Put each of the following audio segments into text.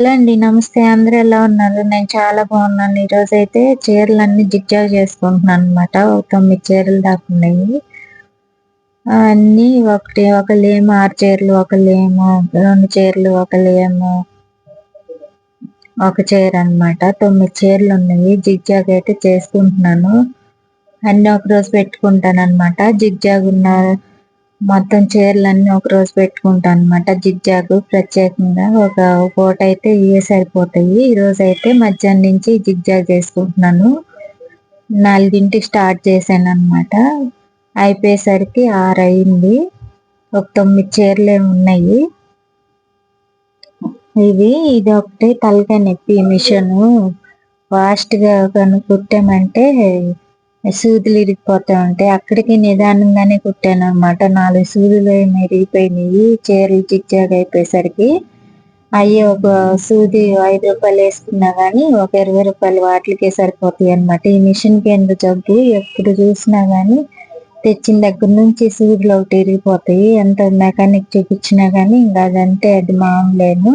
Hello అండి నమస్తే. అందరూ ఎలా ఉన్నారు? నేను చాలా బాగున్నాను. ఈరోజు అయితే చీరలు అన్ని జిగ్జాగ్ చేసుకుంటున్నాను అనమాట తొమ్మిది చీరలు దాకా ఉన్నాయి. అన్ని ఒకటి ఒకళ్ళేమో ఆరు చీరలు ఒకళ్ళేమో రెండు చీరలు ఏమో ఒక చీర అనమాట తొమ్మిది చీరలు ఉన్నాయి. జిగ్జాగ్ అయితే చేసుకుంటున్నాను. అన్ని ఒక రోజు పెట్టుకుంటాను అనమాట జిగ్జాగ్ ఉన్న మొత్తం చీరలన్నీ ఒక రోజు పెట్టుకుంటాను అనమాట జిగ్జాగ్ ప్రత్యేకంగా ఒక పూట అయితే ఇవే సరిపోతాయి. ఈ రోజు అయితే మధ్యాహ్నం నుంచి జిగ్జాగ్ చేసుకుంటున్నాను. నాలుగింటికి స్టార్ట్ చేశాను అనమాట అయిపోయేసరికి ఆరు అయింది ఒక తొమ్మిది చీరలే ఉన్నాయి. ఇవి ఇది ఒకటి తలకాయ నొప్పి మిషన్. ఫాస్ట్గా కను కుట్టామంటే సూదులు ఇరిగిపోతా ఉంటాయి అక్కడికి నిదానంగానే కుట్టాను అనమాట నాలుగు సూదులు ఇరిగిపోయినాయి చీరలు చిచ్చాగా అయిపోయేసరికి అయ్యి ఒక సూది ఐదు రూపాయలు వేసుకున్నా కానీ ఒక ఇరవై రూపాయలు వాటికే సరిపోతాయి అనమాట ఈ మిషన్కి ఎందుకు జబ్బు ఎప్పుడు చూసినా కానీ తెచ్చిన దగ్గర నుంచి సూదులు ఒకటి ఇరిగిపోతాయి. ఎంత మెకానిక్ చూపించినా కానీ ఇంకా అదంటే అది మామూలేను.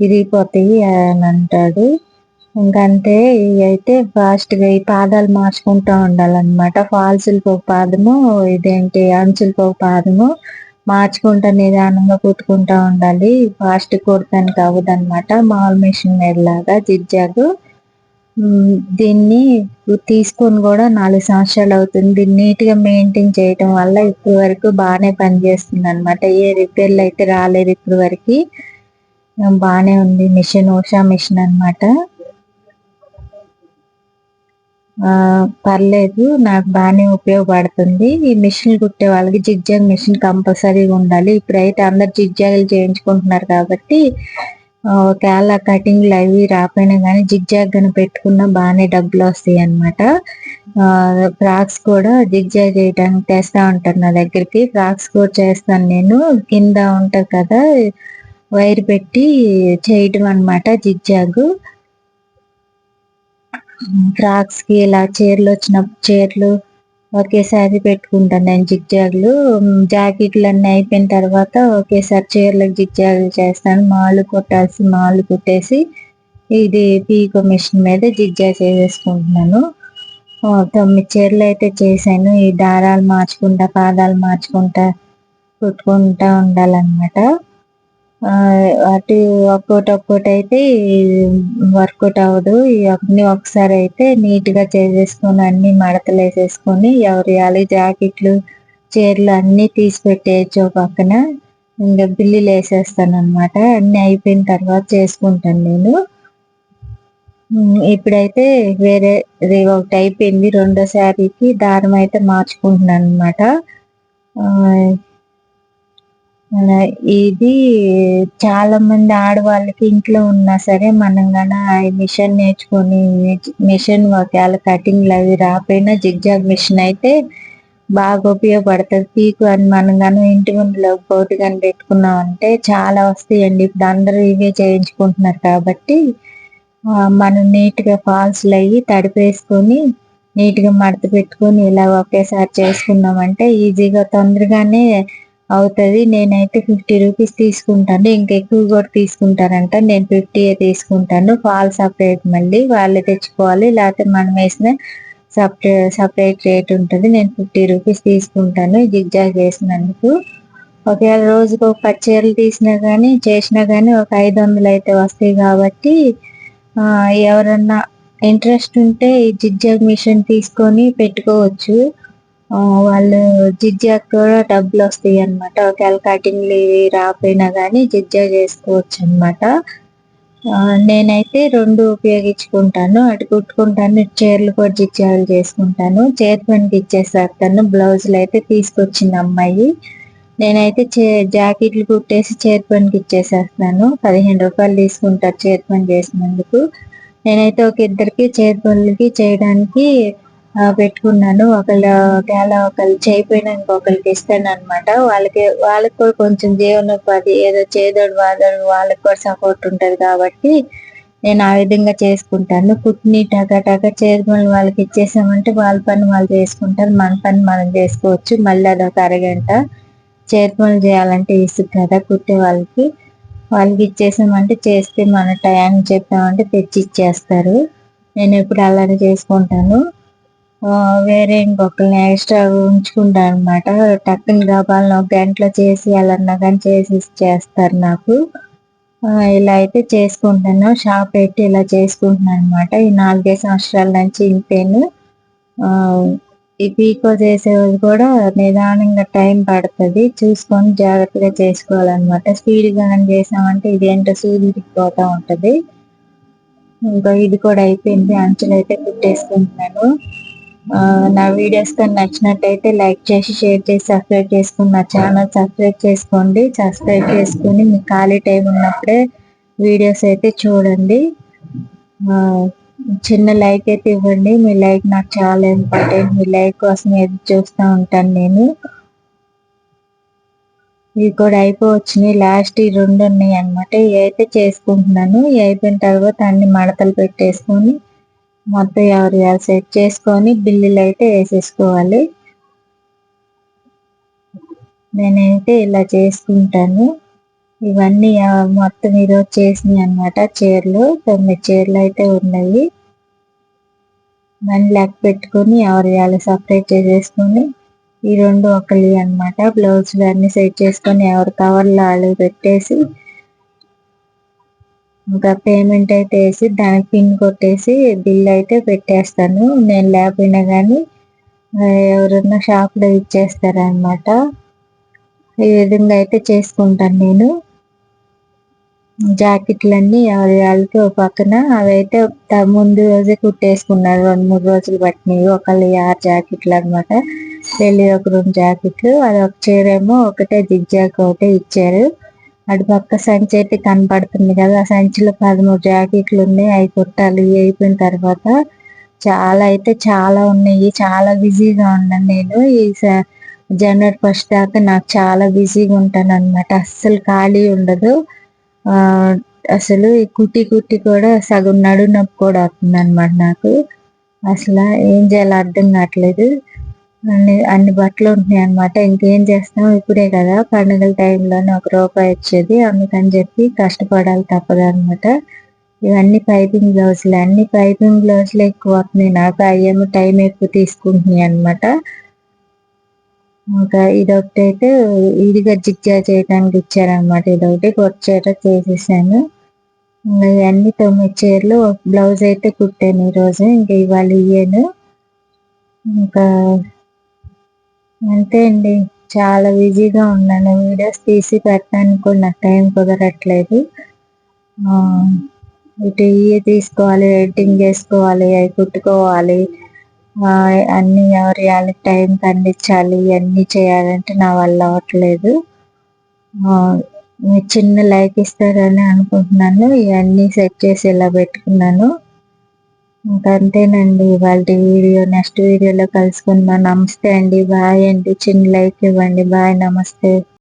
ఇరిగిపోతాయి అని అంటాడు. ఇంకంతే ఇవి అయితే ఫాస్ట్గా ఈ పాదాలు మార్చుకుంటా ఉండాలన్నమాట. ఫాల్సులకు ఒక పాదము ఇదేంటి అంచులకు ఒక పాదము మార్చుకుంటా నిదానంగా కుట్టుకుంటా ఉండాలి. ఫాస్ట్ కుడతానికి అవ్వదు మామూలు మాల్ మిషన్ మీద లాగా జిగ్జాగ్. దీన్ని తీసుకొని కూడా నాలుగు సంవత్సరాలు అవుతుంది. దీన్ని నీట్గా మెయింటైన్ చేయటం వల్ల ఇప్పటి వరకు బాగానే పనిచేస్తుంది అనమాట ఏ రిపేర్లు అయితే రాలేదు ఇప్పటి వరకు. బాగానే ఉంది మిషన్ ఉషా మిషన్ అనమాట పర్లేదు నాకు బాగానే ఉపయోగపడుతుంది. ఈ మిషన్ కుట్టే వాళ్ళకి జిగ్జాగ్ మిషన్ కంపల్సరీగా ఉండాలి. ఇప్పుడైతే అందరు జిగ్జాగ్లు చేయించుకుంటున్నారు కాబట్టి ఒకవేళ కటింగ్లు అవి రాపోయినా కానీ జిగ్జాగ్ కానీ పెట్టుకున్నా బాగానే డబ్బులు వస్తాయి అనమాట ఫ్రాక్స్ కూడా జిగ్జాగ్ చేయడానికి తెస్తా ఉంటారు నా దగ్గరికి. ఫ్రాక్స్ కూడా చేస్తాను నేను. కింద ఉంటుంది కదా వైర్ పెట్టి చేయటం అనమాట జిగ్జాగ్. ఫ్రాక్స్కి ఇలా చీరలు వచ్చిన చీరలు ఒకేసారి పెట్టుకుంటాను నేను జిగ్జాగ్లు. జాకెట్లు అన్నీ అయిపోయిన తర్వాత ఒకేసారి చీరలకు జిగ్జాగ్లు చేస్తాను. మాలు కొట్టాల్సి మాలు కుట్టేసి ఇది పీకో మిషన్ మీద జిగ్జాగ్ చేసేసుకుంటున్నాను. తొమ్మిది చీరలు అయితే చేశాను. ఈ దారాలు మార్చుకుంటా పాదాలు మార్చుకుంటా కుట్టుకుంటా ఉండాలన్నమాట. అటు ఒక్కోటి ఒక్కోటి అయితే వర్కౌట్ అవ్వదు. అన్ని ఒకసారి అయితే నీట్గా చేసేసుకొని అన్ని మడతలు వేసేసుకొని ఎవరి యాలి జాకెట్లు చీరలు అన్ని తీసి పెట్టేయచ్చు పక్కన. ఇంకా బిల్లులు వేసేస్తాను అనమాట అన్ని అయిపోయిన తర్వాత చేసుకుంటాను నేను. ఇప్పుడైతే వేరే ఒకటి అయిపోయింది. రెండో శారీకి దారం అయితే మార్చుకుంటున్నాను అనమాట ఇది చాలా మంది ఆడవాళ్ళకి ఇంట్లో ఉన్నా సరే మనం గన మిషన్ నేర్చుకొని మిషన్ ఒకవేళ కటింగ్లు అవి రాపోయినా జిగ్జాగ్ మిషన్ అయితే బాగా ఉపయోగపడుతుంది. పీకు అని మనం కానీ ఇంటి ముందులో కోటి కానీ పెట్టుకున్నాం అంటే చాలా వస్తాయండి. ఇప్పుడు అందరూ ఇవే చేయించుకుంటున్నారు కాబట్టి మనం నీట్గా ఫాల్స్లు అయ్యి తడిపేసుకొని నీట్గా మడత పెట్టుకొని ఇలా ఒకేసారి చేసుకున్నామంటే ఈజీగా తొందరగానే అవుతుంది. నేనైతే ఫిఫ్టీ రూపీస్ తీసుకుంటాను. ఇంకా ఎక్కువ కూడా తీసుకుంటారంట నేను ఫిఫ్టీ తీసుకుంటాను. ఫాల్ సపరేట్ మళ్ళీ వాళ్ళే తెచ్చుకోవాలి. లేకపోతే మనం వేసిన సపరేట్ సపరేట్ రేట్ ఉంటుంది. నేను ఫిఫ్టీ రూపీస్ తీసుకుంటాను. జిగ్జాగ్ చేసినందుకు. ఒకవేళ రోజుకు ఒక పది చీరలు తీసినా కానీ చేసినా కానీ ఒక ఐదు వందలు అయితే వస్తాయి కాబట్టి ఎవరన్నా ఇంట్రెస్ట్ ఉంటే ఈ జిగ్జాగ్ మిషన్ తీసుకొని పెట్టుకోవచ్చు. వాళ్ళు జిగ్జాగ్ కూడా డబ్బులు వస్తాయి అనమాట ఒకవేళ కటింగ్లు రాకపోయినా కానీ జిజ్జా చేసుకోవచ్చు అనమాట నేనైతే రెండు ఉపయోగించుకుంటాను. అటు కుట్టుకుంటాను చీరలు కూడా జిజ్జాలు చేసుకుంటాను. చేతి పనికి ఇచ్చేసేస్తాను బ్లౌజులు అయితే తీసుకొచ్చింది అమ్మాయి. నేనైతే చే జాకెట్లు కుట్టేసి చేతి పనికి ఇచ్చేసేస్తాను పదిహేను రూపాయలు తీసుకుంటారు చేతి పని చేసినందుకు. నేనైతే ఒక ఇద్దరికి చేతి పనులకి చేయడానికి పెట్టుకున్నాను. ఒకళ్ళ ఒకవేళ ఒకళ్ళు చేయిపోయినా ఇంకొకరికి ఇస్తాను అనమాట వాళ్ళకి వాళ్ళకి కూడా కొంచెం జీవనోపాధి ఏదో చేదోడు వాదోడు వాళ్ళకి కూడా సపోర్ట్ ఉంటుంది కాబట్టి నేను ఆ విధంగా చేసుకుంటాను. కుట్ని టకా టకా చేరుకొని వాళ్ళకి ఇచ్చేసామంటే వాళ్ళ పని వాళ్ళు చేసుకుంటారు. మన పని మనం చేసుకోవచ్చు. మళ్ళీ అదొక అరగంట చేతి చేయాలంటే ఇసుకు కదా కుట్టే వాళ్ళకి. వాళ్ళకి ఇచ్చేసామంటే చేస్తే మన టయానికి చెప్పామంటే తెచ్చి ఇచ్చేస్తారు నేను ఎప్పుడు అలానే చేసుకుంటాను. వేరే ఇంకొకరిని ఎక్స్ట్రా ఉంచుకుంటాను అనమాట టక్కున కావాలని ఒక గంటలో చేసి అలా కానీ చేసి చేస్తారు నాకు. ఇలా అయితే చేసుకుంటాను. షాప్ పెట్టి ఇలా చేసుకుంటున్నాను అనమాట ఈ నాలుగైదు సంవత్సరాల నుంచి ఇంతేను. ఈ పీకో చేసేది కూడా నిదానంగా టైం పడుతుంది. చూసుకొని జాగ్రత్తగా చేసుకోవాలన్నమాట. స్పీడ్గా చేసామంటే ఇదేంటో సూదికి పోతా ఉంటుంది. ఇంకా ఇది కూడా అయిపోయింది. అంచులు అయితే కుట్టేసుకుంటున్నాను. నా వీడియోస్ కానీ నచ్చినట్టయితే లైక్ చేసి షేర్ చేసి సబ్స్క్రైబ్ చేసుకుని నా ఛానల్ సబ్స్క్రైబ్ చేసుకోండి. సబ్స్క్రైబ్ చేసుకుని మీ ఖాళీ టైం ఉన్నప్పుడే వీడియోస్ అయితే చూడండి. చిన్న లైక్ అయితే ఇవ్వండి. మీ లైక్ నాకు చాలా ఇంపార్టెంట్ మీ లైక్ కోసం ఎదురు చూస్తూ ఉంటాను నేను. ఇవి కూడా అయిపోవచ్చినాయి. లాస్ట్ ఈ రెండు ఉన్నాయి అనమాట ఇవి అయితే చేసుకుంటున్నాను. ఇవి అయిపోయిన తర్వాత అన్ని మడతలు పెట్టేసుకొని మొత్తం ఎవరు సెట్ చేసుకొని బిల్లులు అయితే వేసేసుకోవాలి. నేనైతే ఇలా చేసుకుంటాను. ఇవన్నీ మొత్తం ఈరోజు చేసినాయి అనమాట చీరలు తొమ్మిది చీరలు అయితే ఉన్నాయి. దాన్ని లెక్క పెట్టుకొని ఎవరు వాళ్ళు సపరేట్ చేసేసుకొని ఈ రెండు ఒకలి అనమాట బ్లౌజులు అన్ని సెట్ చేసుకొని ఎవరు కవర్లు వాళ్ళు పెట్టేసి ఇంకా పేమెంట్ అయితే వేసి దానికి పిన్ కొట్టేసి బిల్ అయితే పెట్టేస్తాను. నేను లేకపోయినా కానీ ఎవరన్నా షాప్లో ఇచ్చేస్తారనమాట ఈ విధంగా అయితే చేసుకుంటాను నేను. జాకెట్లన్నీ ఎవరి వాళ్ళకి ఒక పక్కన అవైతే ముందు రోజే కుట్టేసుకున్నారు. రెండు మూడు రోజులు పట్టినవి ఒకళ్ళు ఆరు జాకెట్లు అనమాట పెళ్ళి ఒక రెండు జాకెట్లు. అది ఒక చీరేమో ఒకటే జిగ్జాక్ ఒకటే ఇచ్చారు. అటు పక్క సంచి అయితే కనపడుతుంది కదా ఆ సంచిలో పదమూడు జాకెట్లు ఉన్నాయి అవి కుట్టాలి అయిపోయిన తర్వాత చాలా అయితే చాలా ఉన్నాయి చాలా బిజీగా ఉన్నాను నేను. ఈ జనవరి ఫస్ట్ దాకా నాకు చాలా బిజీగా ఉంటాను అనమాట అస్సలు ఖాళీ ఉండదు. అసలు ఈ కుట్టి కుట్టి కూడా సగం నడు నొప్పి కూడా వస్తుంది అనమాట నాకు. అసలు ఏం చేయాలో అర్థం కావట్లేదు. అన్ని అన్ని బట్టలు ఉంటున్నాయి అనమాట ఇంకేం చేస్తాం ఇప్పుడే కదా పండుగల టైంలోనే ఒక రూపాయి వచ్చేది. అందుకని చెప్పి కష్టపడాలి తప్పదు అనమాట ఇవన్నీ పైపింగ్ బ్లౌజులు. అన్ని పైపింగ్ బ్లౌజులు ఎక్కువ వస్తున్నాయి. నాకు అయ్యేమో టైం ఎక్కువ తీసుకుంటున్నాయి అనమాట ఇంకా ఇదొకటి అయితే ఇదిగా జిగ్జా చేయడానికి ఇచ్చారనమాట ఇదొకటి కొత్త చీర చేసేసాను. ఇంకా ఇవన్నీ తొమ్మిది చీరలు బ్లౌజ్ అయితే కుట్టాను ఈరోజు. ఇంకా ఇవాళ ఇయ్యాను. ఇంకా అంతే అండి. చాలా బిజీగా ఉన్నాను. వీడియోస్ తీసి పెట్టడానికి కూడా నాకు టైం కుదరట్లేదు. ఇటు ఇవి తీసుకోవాలి ఎడిటింగ్ చేసుకోవాలి అవి కుట్టుకోవాలి. అన్ని ఎవరి వాళ్ళకి టైం పండించాలి ఇవన్నీ చేయాలంటే నా వల్ల అవ్వట్లేదు. చిన్న లైక్ ఇస్తారని అనుకుంటున్నాను. ఇవన్నీ సెట్ చేసి ఇలా పెట్టుకున్నాను. ఇంకంతేనండి అంతేనండి. వీడియో నెక్స్ట్ వీడియోలో కలుసుకుందాం. నమస్తే అండి. బాయ్ అండి. చిన్న లైక్ ఇవ్వండి. బాయ్. నమస్తే.